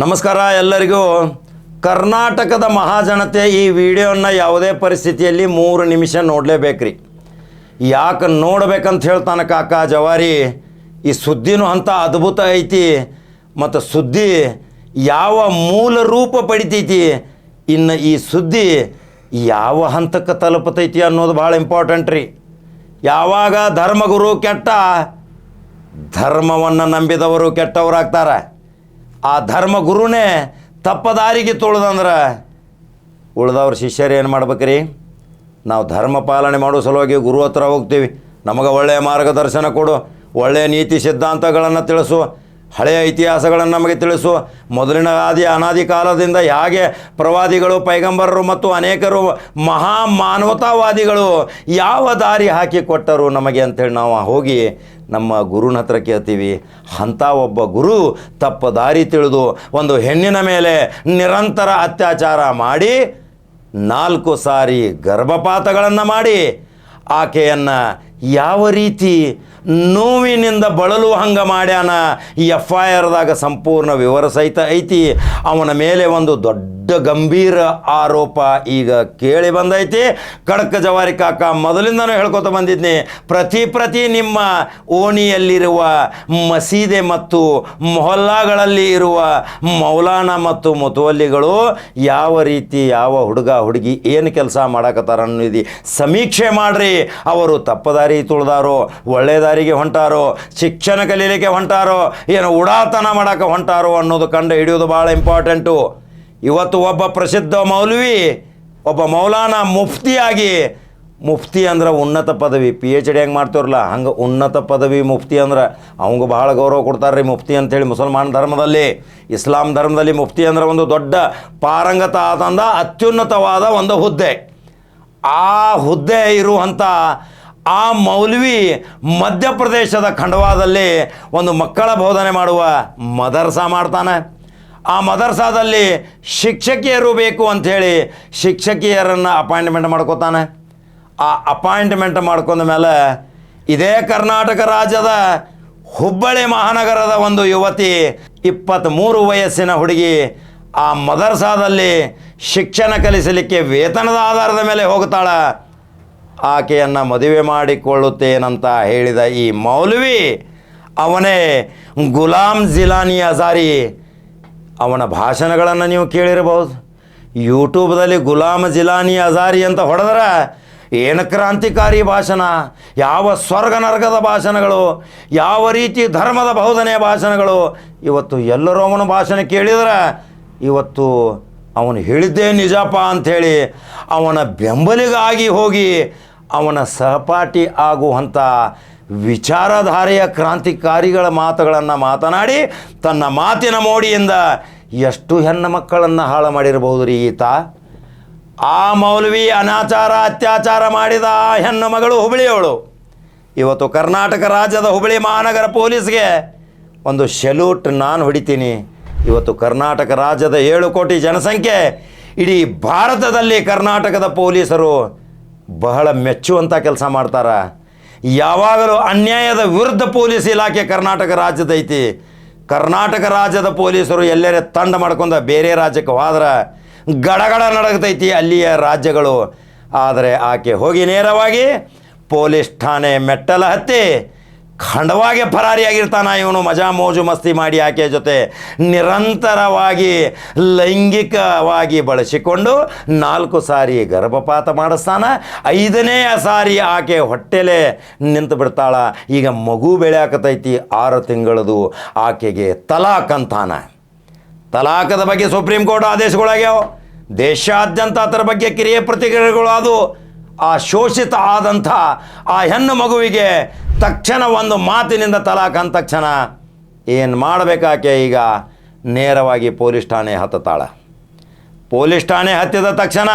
ನಮಸ್ಕಾರ ಎಲ್ಲರಿಗೂ. ಕರ್ನಾಟಕದ ಮಹಾಜನತೆ ಈ ವಿಡಿಯೋನ ಯಾವುದೇ ಪರಿಸ್ಥಿತಿಯಲ್ಲಿ ಮೂರು ನಿಮಿಷ ನೋಡಲೇಬೇಕ್ರಿ. ಯಾಕೆ ನೋಡ್ಬೇಕಂತ ಹೇಳ್ತಾನೆ ಕಾಕ ಜವಾರಿ, ಈ ಸುದ್ದಿನೂ ಅಂತ ಅದ್ಭುತ ಐತಿ, ಮತ್ತು ಸುದ್ದಿ ಯಾವ ಮೂಲ ರೂಪ ಪಡಿತೈತಿ, ಇನ್ನು ಈ ಸುದ್ದಿ ಯಾವ ಹಂತಕ್ಕೆ ತಲುಪತೈತಿ ಅನ್ನೋದು ಭಾಳ ಇಂಪಾರ್ಟೆಂಟ್ ರೀ. ಯಾವಾಗ ಧರ್ಮಗುರು ಕೆಟ್ಟ, ಧರ್ಮವನ್ನು ನಂಬಿದವರು ಕೆಟ್ಟವರಾಗ್ತಾರೆ. ಆ ಧರ್ಮಗುರುನೇ ತಪ್ಪ ದಾರಿಗೆ ತೊಳೆದಂದ್ರೆ ಉಳ್ದವ್ರ ಶಿಷ್ಯರು ಏನು ಮಾಡ್ಬೇಕ್ರಿ? ನಾವು ಧರ್ಮ ಪಾಲನೆ ಮಾಡೋ ಸಲುವಾಗಿ ಗುರು ಹತ್ರ ಹೋಗ್ತೀವಿ. ನಮಗೆ ಒಳ್ಳೆಯ ಮಾರ್ಗದರ್ಶನ ಕೊಡು, ಒಳ್ಳೆಯ ನೀತಿ ಸಿದ್ಧಾಂತಗಳನ್ನು ತಿಳಿಸು. ಹಳೆಯ ಇತಿಹಾಸಗಳನ್ನು ನಮಗೆ ತಿಳಿಸು ಮೊದಲಿನ ಆದಿ ಅನಾದಿ ಕಾಲದಿಂದ ಹೇಗೆ ಪ್ರವಾದಿಗಳು, ಪೈಗಂಬರರು ಮತ್ತು ಅನೇಕರು ಮಹಾ ಮಾನವತಾವಾದಿಗಳು ಯಾವ ದಾರಿ ಹಾಕಿ ಕೊಟ್ಟರು ನಮಗೆ ಅಂತೇಳಿ ನಾವು ಹೋಗಿ ನಮ್ಮ ಗುರುನ ಹತ್ರ ಕೇಳ್ತೀವಿ. ಅಂಥ ಒಬ್ಬ ಗುರು ತಪ್ಪ ದಾರಿ ತಿಳಿದು ಒಂದು ಹೆಣ್ಣಿನ ಮೇಲೆ ನಿರಂತರ ಅತ್ಯಾಚಾರ ಮಾಡಿ ನಾಲ್ಕು ಸಾರಿ ಗರ್ಭಪಾತಗಳನ್ನು ಮಾಡಿ ಆಕೆಯನ್ನು ಯಾವ ರೀತಿ ನೋವಿನಿಂದ ಬಳಲು ಹಂಗೆ ಮಾಡ್ಯಾನ ಈ ಎಫ್ ಐ ಆರ್ದಾಗ ಸಂಪೂರ್ಣ ವಿವರ ಸಹಿತ ಐತಿ. ಅವನ ಮೇಲೆ ಒಂದು ದೊಡ್ಡ ಗಂಭೀರ ಆರೋಪ ಈಗ ಕೇಳಿ ಬಂದೈತಿ. ಕಡಕ ಜವಾರಿ ಕಾಕ ಮೊದಲಿಂದನೂ ಹೇಳ್ಕೊತ ಬಂದಿದ್ನಿ, ಪ್ರತಿ ಪ್ರತಿ ನಿಮ್ಮ ಓಣಿಯಲ್ಲಿರುವ ಮಸೀದೆ ಮತ್ತು ಮೊಹಲ್ಲಾಗಳಲ್ಲಿ ಇರುವ ಮೌಲಾನ ಮತ್ತು ಮುತುವಲ್ಲಿಗಳು ಯಾವ ರೀತಿ, ಯಾವ ಹುಡುಗ, ಹುಡುಗಿ, ಏನು ಕೆಲಸ ಮಾಡಕತ್ತಾರ ಅನ್ನೋದು ಸಮೀಕ್ಷೆ ಮಾಡಿರಿ. ಅವರು ತಪ್ಪದಾರಿ ತುಳಿದಾರೋ, ಒಳ್ಳೆ ದಾರಿಗೆ ಹೊಂಟಾರೋ, ಶಿಕ್ಷಣ ಕಲೀಲಿಕ್ಕೆ ಹೊಂಟಾರೋ, ಏನು ಉಡಾತನ ಮಾಡಕ್ಕೆ ಹೊಂಟಾರೋ ಅನ್ನೋದು ಕಂಡು ಹಿಡಿಯೋದು ಭಾಳ ಇಂಪಾರ್ಟೆಂಟು ಇವತ್ತು ಒಬ್ಬ ಪ್ರಸಿದ್ಧ ಮೌಲ್ವಿ, ಒಬ್ಬ ಮೌಲಾನ ಮುಫ್ತಿಯಾಗಿ, ಮುಫ್ತಿ ಅಂದ್ರೆ ಉನ್ನತ ಪದವಿ ಪಿ ಎಚ್ ಡಿ ಹೆಂಗೆ ಮಾಡ್ತೀವ್ರಲ್ಲ, ಹಂಗೆ ಉನ್ನತ ಪದವಿ ಮುಫ್ತಿ ಅಂದ್ರೆ ಅವಂಗೆ ಭಾಳ ಗೌರವ ಕೊಡ್ತಾರೆ ರೀ ಮುಫ್ತಿ ಅಂತೇಳಿ ಮುಸಲ್ಮಾನ್ ಧರ್ಮದಲ್ಲಿ. ಇಸ್ಲಾಂ ಧರ್ಮದಲ್ಲಿ ಮುಫ್ತಿ ಅಂದ್ರೆ ಒಂದು ದೊಡ್ಡ ಪಾರಂಗತ ಆದಂಥ ಅತ್ಯುನ್ನತವಾದ ಒಂದು ಹುದ್ದೆ. ಆ ಹುದ್ದೆ ಇರುವಂಥ ಆ ಮೌಲ್ವಿ ಮಧ್ಯಪ್ರದೇಶದ ಖಂಡವಾದಲ್ಲಿ ಒಂದು ಮಕ್ಕಳ ಬೋಧನೆ ಮಾಡುವ ಮದರ್ಸಾ ಮಾಡ್ತಾನೆ. ಆ ಮದರ್ಸಾದಲ್ಲಿ ಶಿಕ್ಷಕಿಯರು ಬೇಕು ಅಂಥೇಳಿ ಶಿಕ್ಷಕಿಯರನ್ನು ಅಪಾಯಿಂಟ್ಮೆಂಟ್ ಮಾಡ್ಕೋತಾನೆ. ಆ ಅಪಾಯಿಂಟ್ಮೆಂಟ್ ಮಾಡ್ಕೊಂಡ ಮೇಲೆ ಇದೇ ಕರ್ನಾಟಕ ರಾಜ್ಯದ ಹುಬ್ಬಳ್ಳಿ ಮಹಾನಗರದ ಒಂದು ಯುವತಿ ಇಪ್ಪತ್ತ್ಮೂರು ವಯಸ್ಸಿನ ಹುಡುಗಿ ಆ ಮದರ್ಸಾದಲ್ಲಿ ಶಿಕ್ಷಣ ಕಲಿಸಲಿಕ್ಕೆ ವೇತನದ ಆಧಾರದ ಮೇಲೆ ಹೋಗ್ತಾಳೆ ಆಕೆಯನ್ನು ಮದುವೆ ಮಾಡಿಕೊಳ್ಳುತ್ತೇನಂತ ಹೇಳಿದ ಈ ಮೌಲ್ವಿ, ಅವನೇ ಗುಲಾಮ್ ಜಿಲಾನಿ ಅಜಾರಿ. ಅವನ ಭಾಷಣಗಳನ್ನು ನೀವು ಕೇಳಿರಬಹುದು. ಯೂಟ್ಯೂಬ್ದಲ್ಲಿ ಗುಲಾಮ್ ಜಿಲಾನಿ ಅಜಾರಿ ಅಂತ ಹೊಡೆದ್ರೆ ಏನು ಕ್ರಾಂತಿಕಾರಿ ಭಾಷಣ, ಯಾವ ಸ್ವರ್ಗ ನರ್ಗದ ಭಾಷಣಗಳು, ಯಾವ ರೀತಿ ಧರ್ಮದ ಬೌಧನೆಯ ಭಾಷಣಗಳು, ಇವತ್ತು ಎಲ್ಲರೂ ಅವನ ಭಾಷಣ ಕೇಳಿದ್ರೆ, ಇವತ್ತು ಅವನು ಹೇಳಿದ್ದೇ ನಿಜಪ್ಪ ಅಂಥೇಳಿ ಅವನ ಬೆಂಬಲಿಗಾಗಿ ಹೋಗಿ ಅವನ ಸಹಪಾಠಿ ಆಗುವಂಥ ವಿಚಾರಧಾರೆಯ ಕ್ರಾಂತಿಕಾರಿಗಳ ಮಾತುಗಳನ್ನು ಮಾತನಾಡಿ ತನ್ನ ಮಾತಿನ ಮೋಡಿಯಿಂದ ಎಷ್ಟು ಹೆಣ್ಣು ಮಕ್ಕಳನ್ನು ಹಾಳು ಮಾಡಿರಬಹುದು ರೀ ಈತ? ಆ ಮೌಲ್ವಿ ಅನಾಚಾರ, ಅತ್ಯಾಚಾರ ಮಾಡಿದ ಆ ಹೆಣ್ಣು ಮಗಳು ಹುಬ್ಬಳ್ಳಿಯವಳು ಇವತ್ತು ಕರ್ನಾಟಕ ರಾಜ್ಯದ ಹುಬ್ಬಳ್ಳಿ ಮಹಾನಗರ ಪೊಲೀಸ್ಗೆ ಒಂದು ಶೆಲ್ಯೂಟ್ ನಾನು ಹೊಡಿತೀನಿ. ಇವತ್ತು ಕರ್ನಾಟಕ ರಾಜ್ಯದ ಏಳು ಕೋಟಿ ಜನಸಂಖ್ಯೆ, ಇಡೀ ಭಾರತದಲ್ಲಿ ಕರ್ನಾಟಕದ ಪೊಲೀಸರು ಬಹಳ ಮೆಚ್ಚುವಂಥ ಕೆಲಸ ಮಾಡ್ತಾರೆ. ಯಾವಾಗಲೂ ಅನ್ಯಾಯದ ವಿರುದ್ಧ ಪೊಲೀಸ್ ಇಲಾಖೆ ಕರ್ನಾಟಕ ರಾಜ್ಯದ ಐತಿ. ಕರ್ನಾಟಕ ರಾಜ್ಯದ ಪೊಲೀಸರು ಎಲ್ಲರೇ ತಂಡ ಮಾಡ್ಕೊಂಡು ಬೇರೆ ರಾಜ್ಯಕ್ಕೆ ಹೋದ್ರೆ ಗಡಗಡ ನಡಗತೈತಿ ಅಲ್ಲಿಯ ರಾಜ್ಯಗಳು. ಆದರೆ ಆಕೆ ಹೋಗಿ ನೇರವಾಗಿ ಪೊಲೀಸ್ ಠಾಣೆ ಮೆಟ್ಟಲ ಹತ್ತಿ ಖಂಡವಾಗಿ ಪರಾರಿಯಾಗಿರ್ತಾನ ಇವನು. ಮಜಾ ಮೋಜು ಮಸ್ತಿ ಮಾಡಿ ಆಕೆ ಜೊತೆ ನಿರಂತರವಾಗಿ, ಲೈಂಗಿಕವಾಗಿ ಬಳಸಿಕೊಂಡು ನಾಲ್ಕು ಸಾರಿ ಗರ್ಭಪಾತ ಮಾಡಿಸ್ತಾನ. ಐದನೇ ಸಾರಿ ಆಕೆ ಹೊಟ್ಟೆಲೆ ನಿಂತು ಬಿಡ್ತಾಳ. ಈಗ ಮಗು ಬೆಳೆಯಾಕತೈತಿ ಆರು ತಿಂಗಳದು ಆಕೆಗೆ ತಲಾಕ್ ಅಂತಾನ. ತಲಾಕದ ಬಗ್ಗೆ ಸುಪ್ರೀಂ ಕೋರ್ಟ್ ಆದೇಶಗಳಾಗ್ಯಾವ. ದೇಶಾದ್ಯಂತ ಅದರ ಬಗ್ಗೆ ಕಿರಿಯ ಪ್ರತಿಕ್ರಿಯೆಗಳು ಅದು ಆ ಶೋಷಿತ ಆದಂಥ ಆ ಹೆಣ್ಣು ಮಗುವಿಗೆ ತಕ್ಷಣ ಒಂದು ಮಾತಿನಿಂದ ತಲಾಕ್ ಅಂದ ತಕ್ಷಣ ಏನು ಮಾಡಬೇಕಾಕೆ ಈಗ? ನೇರವಾಗಿ ಪೊಲೀಸ್ ಠಾಣೆ ಹತ್ತತಾಳ ಪೊಲೀಸ್ ಠಾಣೆ ಹತ್ತಿದ ತಕ್ಷಣ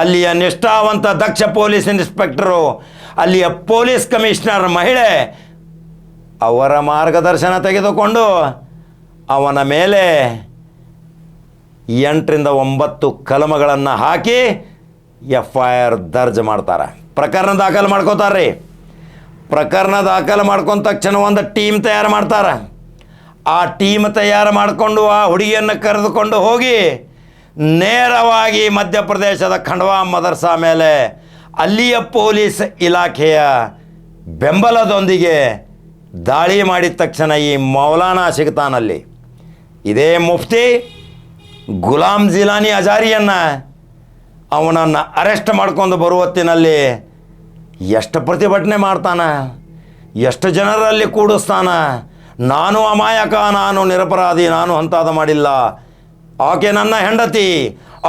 ಅಲ್ಲಿಯ ನಿಷ್ಠಾವಂತ ದಕ್ಷ ಪೊಲೀಸ್ ಇನ್ಸ್ಪೆಕ್ಟರು, ಅಲ್ಲಿಯ ಪೊಲೀಸ್ ಕಮಿಷನರ್ ಮಹಿಳೆ ಅವರ ಮಾರ್ಗದರ್ಶನ ತೆಗೆದುಕೊಂಡು ಅವನ ಮೇಲೆ ಎಂಟರಿಂದ ಒಂಬತ್ತು ಕಲಮಗಳನ್ನು ಹಾಕಿ ಎಫ್ ಐ ಆರ್ ದರ್ಜ್ ಮಾಡ್ತಾರೆ. ಪ್ರಕರಣ ದಾಖಲು ಮಾಡ್ಕೋತಾರ್ರಿ. ಪ್ರಕರಣ ದಾಖಲು ಮಾಡ್ಕೊಂಡ ತಕ್ಷಣ ಒಂದು ಟೀಮ್ ತಯಾರು ಮಾಡ್ತಾರೆ. ಆ ಟೀಮ್ ತಯಾರು ಮಾಡಿಕೊಂಡು ಆ ಹುಡುಗಿಯನ್ನು ಕರೆದುಕೊಂಡು ಹೋಗಿ ನೇರವಾಗಿ ಮಧ್ಯಪ್ರದೇಶದ ಖಂಡವಾ ಮದರ್ಸಾ ಮೇಲೆ ಅಲ್ಲಿಯ ಪೊಲೀಸ್ ಇಲಾಖೆಯ ಬೆಂಬಲದೊಂದಿಗೆ ದಾಳಿ ಮಾಡಿದ ತಕ್ಷಣ ಈ ಮೌಲಾನಾ ಸಿಗ್ತಾನಲ್ಲಿ. ಇದೇ ಮುಫ್ತಿ ಗುಲಾಮ್ ಜಿಲಾನಿ ಅಜಾರಿಯನ್ನು ಅವನನ್ನು ಅರೆಸ್ಟ್ ಮಾಡ್ಕೊಂಡು ಬರುವತ್ತಿನಲ್ಲಿ ಎಷ್ಟು ಪ್ರತಿಭಟನೆ ಮಾಡ್ತಾನೆ, ಎಷ್ಟು ಜನರಲ್ಲಿ ಕೂಡಿಸ್ತಾನೆ, ನಾನು ಅಮಾಯಕ, ನಾನು ನಿರಪರಾಧಿ, ನಾನು ಅಂತಾದ ಮಾಡಿಲ್ಲ. ಆಕೆ ನನ್ನ ಹೆಂಡತಿ,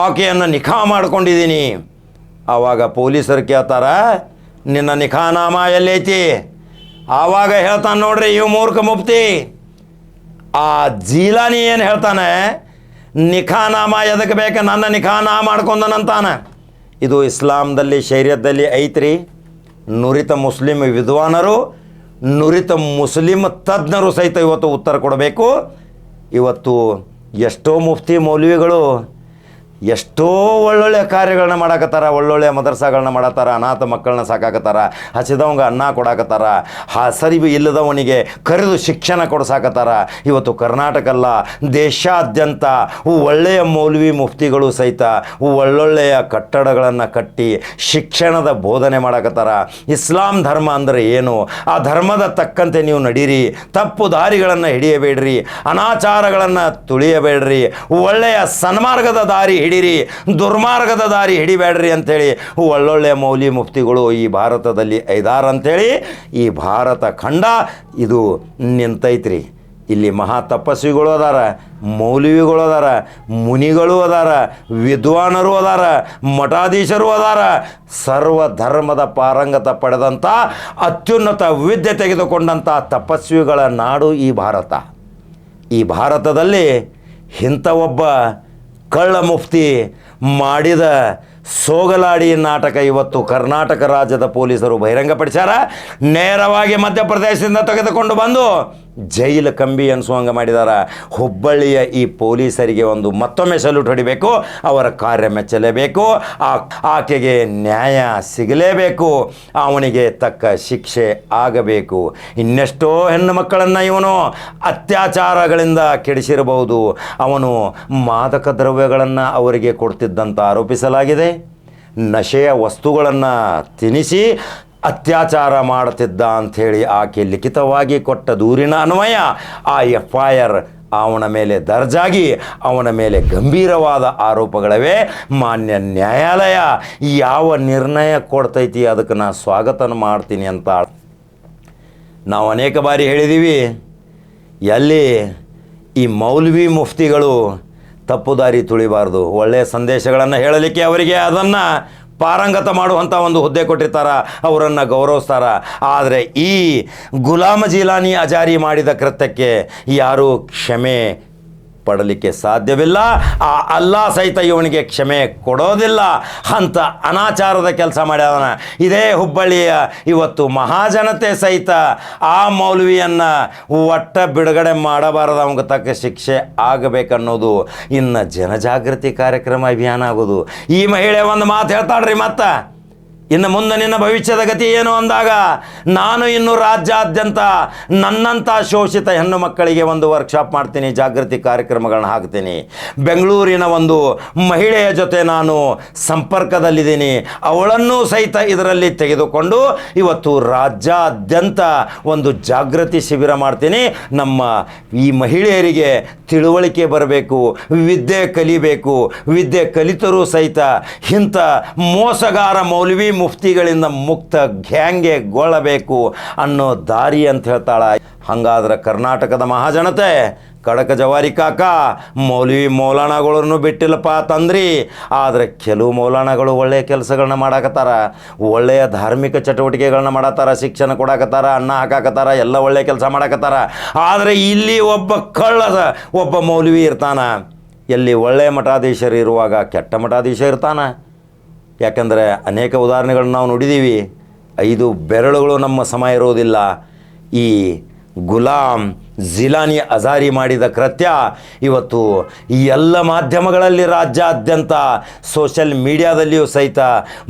ಆಕೆಯನ್ನು ನಿಖಾ ಮಾಡ್ಕೊಂಡಿದ್ದೀನಿ. ಆವಾಗ ಪೊಲೀಸರು ಕೇಳ್ತಾರ, ನಿನ್ನ ನಿಖಾನಾಮ ಎಲ್ಲೈತಿ? ಆವಾಗ ಹೇಳ್ತಾನೆ ನೋಡ್ರಿ, ಇವು ಮೂರ್ಖ ಮುಪ್ತಿ. ಆ ಜೀಲಾನಿ ಏನು ಹೇಳ್ತಾನೆ ನಿಖಾನಾಮ ಎದಕ್ಕೆ ಬೇಕು? ನನ್ನ ನಿಖಾನಾಮ ಮಾಡ್ಕೊಂಡನಂತಾನೆ. ಇದು ಇಸ್ಲಾಂದಲ್ಲಿ ಶರೀರದಲ್ಲಿ ಐತ್ರಿ. ನುರಿತ ಮುಸ್ಲಿಂ ವಿದ್ವಾನರು, ನುರಿತ ಮುಸ್ಲಿಂ ತಜ್ಞರು ಸಹಿತ ಇವತ್ತು ಉತ್ತರ ಕೊಡಬೇಕು. ಇವತ್ತು ಎಷ್ಟೋ ಮುಫ್ತಿ ಮೌಲ್ವಿಗಳು ಎಷ್ಟೋ ಒಳ್ಳೊಳ್ಳೆ ಕಾರ್ಯಗಳನ್ನ ಮಾಡಾಕತ್ತಾರ, ಒಳ್ಳೊಳ್ಳೆ ಮದರ್ಸಾಗಳನ್ನ ಮಾಡತ್ತಾರ ಅನಾಥ ಮಕ್ಕಳನ್ನ ಸಾಕಾಕತ್ತಾರ ಹಸಿದವಂಗ ಅನ್ನ ಕೊಡಾಕತ್ತಾರ ಹಸರಿವು ಇಲ್ಲದವನಿಗೆ ಕರೆದು ಶಿಕ್ಷಣ ಕೊಡ್ಸಾಕತ್ತಾರ. ಇವತ್ತು ಕರ್ನಾಟಕ ಅಲ್ಲ ದೇಶಾದ್ಯಂತ ಒಳ್ಳೆಯ ಮೌಲ್ವಿ ಮುಫ್ತಿಗಳು ಸಹಿತ ಒಳ್ಳೊಳ್ಳೆಯ ಕಟ್ಟಡಗಳನ್ನು ಕಟ್ಟಿ ಶಿಕ್ಷಣದ ಬೋಧನೆ ಮಾಡಾಕತ್ತಾರ. ಇಸ್ಲಾಂ ಧರ್ಮ ಅಂದರೆ ಏನು? ಆ ಧರ್ಮದ ತಕ್ಕಂತೆ ನೀವು ನಡೀರಿ, ತಪ್ಪು ದಾರಿಗಳನ್ನು ಹಿಡಿಯಬೇಡ್ರಿ, ಅನಾಚಾರಗಳನ್ನು ತುಳಿಯಬೇಡ್ರಿ, ಒಳ್ಳೆಯ ಸನ್ಮಾರ್ಗದ ದಾರಿ ಹಿಡೀರಿ, ದುರ್ಮಾರ್ಗದ ದಾರಿ ಹಿಡಿಬೇಡ್ರಿ ಅಂಥೇಳಿ ಒಳ್ಳೊಳ್ಳೆ ಮೌಲಿ ಮುಫ್ತಿಗಳು ಈ ಭಾರತದಲ್ಲಿ ಐದಾರಂಥೇಳಿ ಈ ಭಾರತ ಖಂಡ ಇದು ನಿಂತೈತ್ರಿ. ಇಲ್ಲಿ ಮಹಾ ತಪಸ್ವಿಗಳು ಅದಾರ ಮೌಲವಿಗಳು ಅದಾರ, ಮುನಿಗಳು ಅದಾರ, ವಿದ್ವಾನರು ಅದಾರ, ಮಠಾಧೀಶರು ಅದಾರ, ಸರ್ವ ಧರ್ಮದ ಪಾರಂಗತ ಪಡೆದಂಥ ಅತ್ಯುನ್ನತ ವಿದ್ಯೆ ತೆಗೆದುಕೊಂಡಂಥ ತಪಸ್ವಿಗಳ ನಾಡು ಈ ಭಾರತ. ಈ ಭಾರತದಲ್ಲಿ ಇಂಥ ಒಬ್ಬ ಕಳ್ಳ ಮುಫ್ತಿ ಮಾಡಿದ ಸೋಗಲಾಡಿ ನಾಟಕ ಇವತ್ತು ಕರ್ನಾಟಕ ರಾಜ್ಯದ ಪೊಲೀಸರು ಬಹಿರಂಗಪಡಿಸ್ಯಾರ. ನೇರವಾಗಿ ಮಧ್ಯಪ್ರದೇಶದಿಂದ ತೆಗೆದುಕೊಂಡು ಬಂದು ಜೈಲು ಕಂಬಿ ಅನಿಸುವಂಗ ಮಾಡಿದಾರ. ಹುಬ್ಬಳ್ಳಿಯ ಈ ಪೊಲೀಸರಿಗೆ ಒಂದು ಮತ್ತೊಮ್ಮೆ ಸಲ್ಯೂಟ್ ಹೊಡಿಬೇಕು, ಅವರ ಕಾರ್ಯ ಮೆಚ್ಚಲೇಬೇಕು, ಆ ಆಕೆಗೆ ನ್ಯಾಯ ಸಿಗಲೇಬೇಕು, ಅವನಿಗೆ ತಕ್ಕ ಶಿಕ್ಷೆ ಆಗಬೇಕು. ಇನ್ನೆಷ್ಟೋ ಹೆಣ್ಣು ಮಕ್ಕಳನ್ನು ಇವನು ಅತ್ಯಾಚಾರಗಳಿಂದ ಕೆಡಿಸಿರಬಹುದು. ಅವನು ಮಾದಕ ದ್ರವ್ಯಗಳನ್ನು ಅವರಿಗೆ ಕೊಡ್ತಿದ್ದಂತ ಆರೋಪಿಸಲಾಗಿದೆ. ನಶೆಯ ವಸ್ತುಗಳನ್ನು ತಿನ್ನಿಸಿ ಅತ್ಯಾಚಾರ ಮಾಡುತ್ತಿದ್ದ ಅಂಥೇಳಿ ಆಕೆ ಲಿಖಿತವಾಗಿ ಕೊಟ್ಟ ದೂರಿನ ಅನ್ವಯ ಆ ಎಫ್ ಐ ಆರ್ ಅವನ ಮೇಲೆ ದರ್ಜಾಗಿ, ಅವನ ಮೇಲೆ ಗಂಭೀರವಾದ ಆರೋಪಗಳವೇ. ಮಾನ್ಯ ನ್ಯಾಯಾಲಯ, ಯಾವ ನಿರ್ಣಯ ಕೊಡ್ತೈತಿ ಅದಕ್ಕೆ ನಾನು ಸ್ವಾಗತನ ಮಾಡ್ತೀನಿ ಅಂತ ನಾವು ಅನೇಕ ಬಾರಿ ಹೇಳಿದ್ದೀವಿ ಎಲ್ಲಿ ಈ ಮೌಲ್ವಿ ಮುಫ್ತಿಗಳು ತಪ್ಪು ದಾರಿ ತುಳಿಬಾರ್ದು. ಒಳ್ಳೆಯ ಸಂದೇಶಗಳನ್ನು ಹೇಳಲಿಕ್ಕೆ ಅವರಿಗೆ ಅದನ್ನು ಪಾರಂಗತ ಮಾಡುವಂಥ ಒಂದು ಹುದ್ದೆ ಕೊಟ್ಟಿರ್ತಾರ, ಅವರನ್ನು ಗೌರವಿಸ್ತಾರ. ಆದರೆ ಈ ಗುಲಾಮ ಜೀಲಾನಿ ಅಜಾರಿ ಮಾಡಿದ ಕೃತ್ಯಕ್ಕೆ ಯಾರೂ ಕ್ಷಮೆ ಪಡಲಿಕ್ಕೆ ಸಾಧ್ಯವಿಲ್ಲ. ಆ ಅಲ್ಲಾ ಸಹಿತ ಇವನಿಗೆ ಕ್ಷಮೆ ಕೊಡೋದಿಲ್ಲ. ಅಂತ ಅನಾಚಾರದ ಕೆಲಸ ಮಾಡ್ಯಾವನ. ಇದೇ ಹುಬ್ಬಳ್ಳಿಯ ಇವತ್ತು ಮಹಾಜನತೆ ಸಹಿತ ಆ ಮೌಲ್ವಿಯನ್ನು ಒಟ್ಟ ಬಿಡುಗಡೆ ಮಾಡಬಾರದು. ಅವಂಗೆ ತಕ್ಕ ಶಿಕ್ಷೆ ಆಗಬೇಕನ್ನೋದು ಇನ್ನು ಜನಜಾಗೃತಿ ಕಾರ್ಯಕ್ರಮ ಅಭಿಯಾನ ಆಗೋದು. ಈ ಮಹಿಳೆ ಒಂದು ಮಾತು ಹೇಳ್ತಾಳ್ರಿ ಮತ್ತೆ? ಇನ್ನು ಮುಂದೆ ನಿನ್ನ ಭವಿಷ್ಯದ ಗತಿ ಏನು ಅಂದಾಗ, ನಾನು ಇನ್ನು ರಾಜ್ಯಾದ್ಯಂತ ನನ್ನಂಥ ಶೋಷಿತ ಹೆಣ್ಣು ಮಕ್ಕಳಿಗೆ ಒಂದು ವರ್ಕ್ಶಾಪ್ ಮಾಡ್ತೀನಿ, ಜಾಗೃತಿ ಕಾರ್ಯಕ್ರಮಗಳನ್ನ ಹಾಕ್ತೀನಿ. ಬೆಂಗಳೂರಿನ ಒಂದು ಮಹಿಳೆಯ ಜೊತೆ ನಾನು ಸಂಪರ್ಕದಲ್ಲಿದ್ದೀನಿ. ಅವಳನ್ನೂ ಸಹಿತ ಇದರಲ್ಲಿ ತೆಗೆದುಕೊಂಡು ಇವತ್ತು ರಾಜ್ಯಾದ್ಯಂತ ಒಂದು ಜಾಗೃತಿ ಶಿಬಿರ ಮಾಡ್ತೀನಿ. ನಮ್ಮ ಈ ಮಹಿಳೆಯರಿಗೆ ತಿಳುವಳಿಕೆ ಬರಬೇಕು, ವಿದ್ಯೆ ಕಲಿಬೇಕು, ವಿದ್ಯೆ ಕಲಿತರೂ ಸಹಿತ ಇಂಥ ಮೋಸಗಾರ ಮೌಲ್ವಿ ಮುಫ್ತಿಗಳಿಂದ ಮುಕ್ತ ಘ್ಯಾಂಗೆ ಗೊಳ್ಳಬೇಕು ಅನ್ನೋ ದಾರಿ ಅಂತ ಹೇಳ್ತಾಳ. ಹಂಗಾದ್ರೆ ಕರ್ನಾಟಕದ ಮಹಾಜನತೆ, ಕಡಕ ಜವಾರಿ ಕಾಕ, ಮೌಲ್ವಿ ಮೌಲಾಣಗಳನ್ನು ಬಿಟ್ಟಿಲ್ಲಪ್ಪ ತಂದ್ರಿ. ಆದರೆ ಕೆಲವು ಮೌಲಾಣಗಳು ಒಳ್ಳೆಯ ಕೆಲಸಗಳನ್ನ ಮಾಡಾಕತ್ತಾರ, ಒಳ್ಳೆಯ ಧಾರ್ಮಿಕ ಚಟುವಟಿಕೆಗಳನ್ನ ಮಾಡತ್ತಾರ ಶಿಕ್ಷಣ ಕೊಡಾಕತ್ತಾರ, ಅನ್ನ ಹಾಕಾಕತ್ತಾರ, ಎಲ್ಲ ಒಳ್ಳೆಯ ಕೆಲಸ ಮಾಡಾಕತ್ತಾರ. ಆದರೆ ಇಲ್ಲಿ ಒಬ್ಬ ಕಳ್ಳದ, ಒಬ್ಬ ಮೌಲ್ವಿ ಇರ್ತಾನ. ಎಲ್ಲಿ ಒಳ್ಳೆಯ ಮಠಾಧೀಶರು ಇರುವಾಗ ಕೆಟ್ಟ ಮಠಾಧೀಶ ಇರ್ತಾನ. ಯಾಕಂದರೆ ಅನೇಕ ಉದಾಹರಣೆಗಳನ್ನ ನಾವು ನೋಡಿದ್ದೀವಿ ಐದು ಬೆರಳುಗಳು ನಮ್ಮ ಸಮ ಇರೋದಿಲ್ಲ. ಈ ಗುಲಾಮ್ ಜಿಲಾನಿ ಅಜಾರಿ ಮಾಡಿದ ಕೃತ್ಯ ಇವತ್ತು ಈ ಎಲ್ಲ ಮಾಧ್ಯಮಗಳಲ್ಲಿ ರಾಜ್ಯಾದ್ಯಂತ ಸೋಷಿಯಲ್ ಮೀಡಿಯಾದಲ್ಲಿಯೂ ಸಹಿತ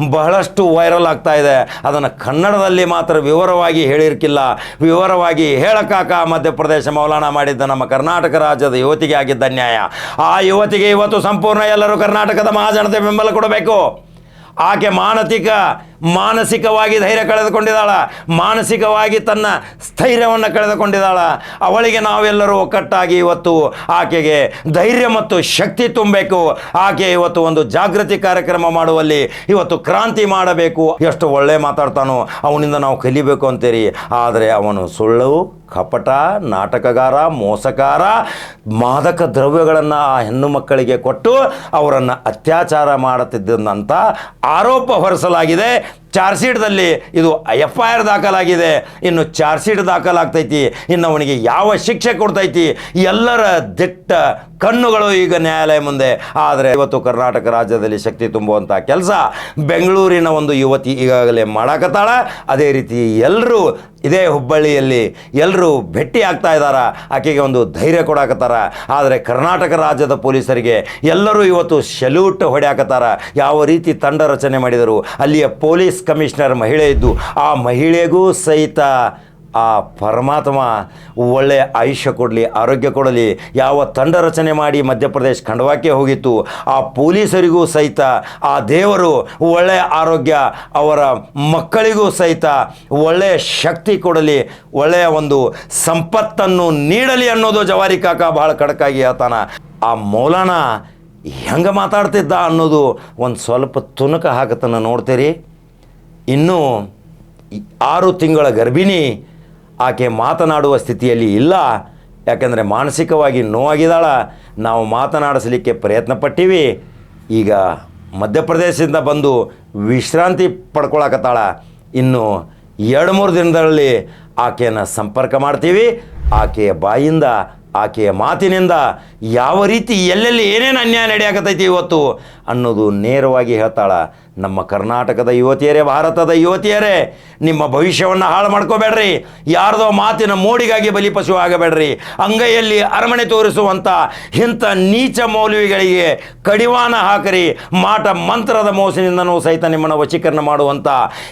ಬಹಳಷ್ಟು ವೈರಲ್ ಆಗ್ತಾ ಇದೆ. ಅದನ್ನು ಕನ್ನಡದಲ್ಲಿ ಮಾತ್ರ ವಿವರವಾಗಿ ಹೇಳಿರ್ಕಿಲ್ಲ. ವಿವರವಾಗಿ ಹೇಳಕ್ಕಾಕ ಮಧ್ಯಪ್ರದೇಶ ಮೌಲಾನ ಮಾಡಿದ್ದ ನಮ್ಮ ಕರ್ನಾಟಕ ರಾಜ್ಯದ ಯುವತಿಗೆ ಆಗಿದ್ದ ನ್ಯಾಯ. ಆ ಯುವತಿಗೆ ಇವತ್ತು ಸಂಪೂರ್ಣ ಎಲ್ಲರೂ ಕರ್ನಾಟಕದ ಮಹಾಜನತೆ ಬೆಂಬಲ ಕೊಡಬೇಕು. ಆಕೆ ಮಾನಸಿಕ ಮಾನಸಿಕವಾಗಿ ಧೈರ್ಯ ಕಳೆದುಕೊಂಡಿದ್ದಾಳ. ಮಾನಸಿಕವಾಗಿ ತನ್ನ ಸ್ಥೈರ್ಯವನ್ನು ಕಳೆದುಕೊಂಡಿದ್ದಾಳ. ಅವಳಿಗೆ ನಾವೆಲ್ಲರೂ ಒಕ್ಕಟ್ಟಾಗಿ ಇವತ್ತು ಆಕೆಗೆ ಧೈರ್ಯ ಮತ್ತು ಶಕ್ತಿ ತುಂಬಬೇಕು. ಆಕೆ ಇವತ್ತು ಒಂದು ಜಾಗೃತಿ ಕಾರ್ಯಕ್ರಮ ಮಾಡುವಲ್ಲಿ ಇವತ್ತು ಕ್ರಾಂತಿ ಮಾಡಬೇಕು. ಎಷ್ಟು ಒಳ್ಳೆ ಮಾತಾಡ್ತಾನೋ, ಅವನಿಂದ ನಾವು ಕಲಿಬೇಕು ಅಂತೀರಿ. ಆದರೆ ಅವನು ಸುಳ್ಳು, ಕಪಟ, ನಾಟಕಗಾರ ಮೋಸಕಾರ ಮಾದಕ ದ್ರವ್ಯಗಳನ್ನು ಆ ಹೆಣ್ಣು ಮಕ್ಕಳಿಗೆ ಕೊಟ್ಟು ಅವರನ್ನು ಅತ್ಯಾಚಾರ ಮಾಡುತ್ತಿದ್ದಂಥ ಆರೋಪ ಹೊರಿಸಲಾಗಿದೆ. ಚಾರ್ಜ್ ಶೀಟ್ದಲ್ಲಿ ಇದು ಎಫ್ ಐ ಆರ್ ದಾಖಲಾಗಿದೆ. ಇನ್ನು ಚಾರ್ಜ್ ಶೀಟ್ ದಾಖಲಾಗ್ತೈತಿ. ಇನ್ನು ಅವನಿಗೆ ಯಾವ ಶಿಕ್ಷೆ ಕೊಡ್ತೈತಿ. ಎಲ್ಲರ ದಿಟ್ಟ ಕಣ್ಣುಗಳು ಈಗ ನ್ಯಾಯಾಲಯ ಮುಂದೆ. ಆದರೆ ಇವತ್ತು ಕರ್ನಾಟಕ ರಾಜ್ಯದಲ್ಲಿ ಶಕ್ತಿ ತುಂಬುವಂಥ ಕೆಲಸ. ಬೆಂಗಳೂರಿನ ಒಂದು ಯುವತಿ ಈಗಾಗಲೇ ಮಾಡಾಕತ್ತಾಳ. ಅದೇ ರೀತಿ ಎಲ್ಲರೂ ಇದೇ ಹುಬ್ಬಳ್ಳಿಯಲ್ಲಿ ಎಲ್ಲರೂ ಭೇಟಿ ಆಗ್ತಾ ಇದ್ದಾರ? ಆಕೆಗೆ ಒಂದು ಧೈರ್ಯ ಕೊಡಾಕತ್ತಾರ? ಆದರೆ ಕರ್ನಾಟಕ ರಾಜ್ಯದ ಪೊಲೀಸರಿಗೆ ಎಲ್ಲರೂ ಇವತ್ತು ಸೆಲ್ಯೂಟ್ ಹೊಡ್ಯಾಕತ್ತಾರ? ಯಾವ ರೀತಿ ತಂಡ ರಚನೆ ಮಾಡಿದರು? ಅಲ್ಲಿಯ ಪೊಲೀಸ್ ಕಮಿಷನರ್ ಮಹಿಳೆ ಇದ್ದು ಆ ಮಹಿಳೆಗೂ ಸಹಿತ ಆ ಪರಮಾತ್ಮ ಒಳ್ಳೆಯ ಆಯುಷ್ಯ ಕೊಡಲಿ, ಆರೋಗ್ಯ ಕೊಡಲಿ, ಯಾವ ತಂಡ ರಚನೆ ಮಾಡಿ ಮಧ್ಯಪ್ರದೇಶ ಖಂಡವಾಕ್ಕೆ ಹೋಗಿತ್ತು, ಆ ಪೊಲೀಸರಿಗೂ ಸಹಿತ, ಆ ದೇವರು ಒಳ್ಳೆಯ ಆರೋಗ್ಯ, ಅವರ ಮಕ್ಕಳಿಗೂ ಸಹಿತ ಒಳ್ಳೆಯ ಶಕ್ತಿ ಕೊಡಲಿ ಒಳ್ಳೆಯ ಒಂದು ಸಂಪತ್ತನ್ನು ನೀಡಲಿ ಅನ್ನೋದು ಜವಾರಿ ಕಾಕ ಭಾಳ ಕಡಕಾಗಿ ಹೇಳ್ತಾನ. ಆ ಮೌಲಾನ ಹೆಂಗೆ ಮಾತಾಡ್ತಿದ್ದ ಅನ್ನೋದು ಒಂದು ಸ್ವಲ್ಪ ತುನಕ ಹಾಕತನ ನೋಡ್ತೀರಿ. ಇನ್ನೂ ಆರು ತಿಂಗಳ ಗರ್ಭಿಣಿ ಆಕೆ ಮಾತನಾಡುವ ಸ್ಥಿತಿಯಲ್ಲಿ ಇಲ್ಲ. ಯಾಕಂದರೆ ಮಾನಸಿಕವಾಗಿ ನೋವಾಗಿದ್ದಾಳ. ನಾವು ಮಾತನಾಡಿಸಲಿಕ್ಕೆ ಪ್ರಯತ್ನ ಪಟ್ಟಿವಿ ಈಗ ಮಧ್ಯಪ್ರದೇಶದಿಂದ ಬಂದು ವಿಶ್ರಾಂತಿ ಪಡ್ಕೊಳಕತ್ತಾಳ. ಇನ್ನು ಎರಡು ಮೂರು ದಿನದಲ್ಲಿ ಆಕೆಯನ್ನು ಸಂಪರ್ಕ ಮಾಡ್ತೀವಿ. ಆಕೆಯ ಬಾಯಿಂದ, ಆಕೆಯ ಮಾತಿನಿಂದ ಯಾವ ರೀತಿ ಎಲ್ಲೆಲ್ಲಿ ಏನೇನು ಅನ್ಯಾಯ ನಡೆಯಾಕತೈತಿ ಇವತ್ತು ಅನ್ನೋದು ನೇರವಾಗಿ ಹೇಳ್ತಾಳ. ನಮ್ಮ ಕರ್ನಾಟಕದ ಯುವತಿಯರೇ, ಭಾರತದ ಯುವತಿಯರೇ, ನಿಮ್ಮ ಭವಿಷ್ಯವನ್ನು ಹಾಳು ಮಾಡ್ಕೋಬೇಡ್ರಿ. ಯಾರದೋ ಮಾತಿನ ಮೋಡಿಗಾಗಿ ಬಲಿಪಶು ಆಗಬೇಡ್ರಿ. ಅಂಗೈಯಲ್ಲಿ ಅರಮನೆ ತೋರಿಸುವಂಥ ಇಂಥ ನೀಚ ಮೌಲ್ಯಗಳಿಗೆ ಕಡಿವಾಣ ಹಾಕರಿ. ಮಾಟ ಮಂತ್ರದ ಮೋಸಿನಿಂದನೂ ಸಹಿತ ನಿಮ್ಮನ್ನು ವಶೀಕರಣ ಮಾಡುವಂಥ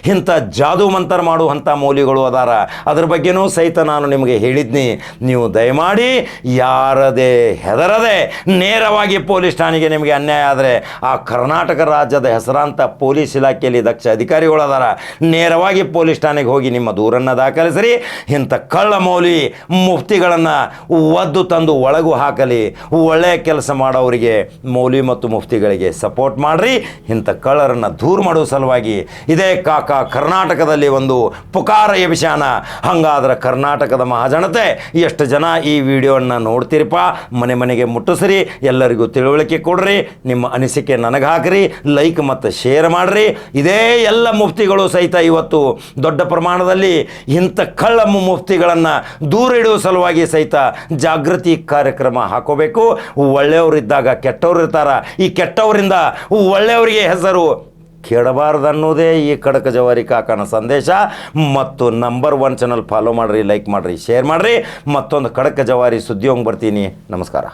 ಇಂಥ ಜಾದು ಮಂತ್ರ ಮಾಡುವಂಥ ಮೌಲ್ಯಗಳು ಅದಾರ. ಅದ್ರ ಬಗ್ಗೆನೂ ಸಹಿತ ನಾನು ನಿಮಗೆ ಹೇಳಿದ್ನಿ. ನೀವು ದಯಮಾಡಿ ಯಾರದೇ ಹೆದರದೆ ನೇರವಾಗಿ ಪೊಲೀಸ್ ಠಾಣೆಗೆ ನಿಮಗೆ ಅನ್ಯಾಯ ಆದರೆ ಆ ಕರ್ನಾಟಕ ರಾಜ್ಯದ ಹೆಸರಾಂತ ಪೊಲೀಸ್ ಇಲಾಖೆಯಲ್ಲಿ ದಕ್ಷ ಅಧಿಕಾರಿಗಳದಾರ. ನೇರವಾಗಿ ಪೊಲೀಸ್ ಠಾಣೆಗೆ ಹೋಗಿ ನಿಮ್ಮ ದೂರನ್ನು ದಾಖಲಿಸಿರಿ. ಇಂಥ ಕಳ್ಳ ಮೌಲಿ ಮುಫ್ತಿಗಳನ್ನು ಒದ್ದು ತಂದು ಒಳಗೂ ಹಾಕಲಿ. ಒಳ್ಳೆಯ ಕೆಲಸ ಮಾಡೋರಿಗೆ ಮೌಲಿ ಮತ್ತು ಮುಫ್ತಿಗಳಿಗೆ ಸಪೋರ್ಟ್ ಮಾಡಿರಿ. ಇಂಥ ಕಳ್ಳರನ್ನು ದೂರ ಮಾಡುವ ಸಲುವಾಗಿ ಇದೇ ಕಾಕ ಕರ್ನಾಟಕದಲ್ಲಿ ಒಂದು ಪುಕಾರ ಅಭಿಯಾನ. ಹಂಗಾದ್ರೆ ಕರ್ನಾಟಕದ ಮಹಾಜನತೆ, ಎಷ್ಟು ಜನ ಈ ವಿಡಿಯೋವನ್ನು ನೋಡ್ತೀರಪ್ಪ ಮನೆ ಮನೆಗೆ ಮುಟ್ಟಿಸ್ರಿ. ಎಲ್ಲರಿಗೂ ತಿಳುವಳಿಕೆ ಕೊಡ್ರಿ. ನಿಮ್ಮ ಅನಿಸಿಕೆ ನನಗೆ ಹಾಕ್ರಿ. ಲೈಕ್ ಮತ್ತು ಶೇರ್ ಮಾಡಿರಿ. ಇದೇ ಎಲ್ಲ ಮುಫ್ತಿಗಳು ಸಹಿತ ಇವತ್ತು ದೊಡ್ಡ ಪ್ರಮಾಣದಲ್ಲಿ ಇಂಥ ಕಳ್ಳ ಮುಫ್ತಿಗಳನ್ನು ದೂರ ಇಡುವ ಸಲುವಾಗಿ ಸಹಿತ ಜಾಗೃತಿ ಕಾರ್ಯಕ್ರಮ ಹಾಕೋಬೇಕು. ಒಳ್ಳೆಯವರಿದ್ದಾಗ ಕೆಟ್ಟವರು ಇರ್ತಾರೆ. ಈ ಕೆಟ್ಟವರಿಂದ ಒಳ್ಳೆಯವರಿಗೆ ಹೆಸರು ಕೇಳಬಾರದು ಅನ್ನೋದೇ ಈ ಕಡಕ ಜವಾರಿ ಕಾಕನ ಸಂದೇಶ. ಮತ್ತು ನಂಬರ್ ಒನ್ ಚಾನಲ್ ಫಾಲೋ ಮಾಡಿರಿ ಲೈಕ್ ಮಾಡಿರಿ ಶೇರ್ ಮಾಡಿರಿ. ಮತ್ತೊಂದು ಕಡಕ ಜವಾರಿ ಸುದ್ದಿ ಹೋಗಿ ಬರ್ತೀನಿ. ನಮಸ್ಕಾರ.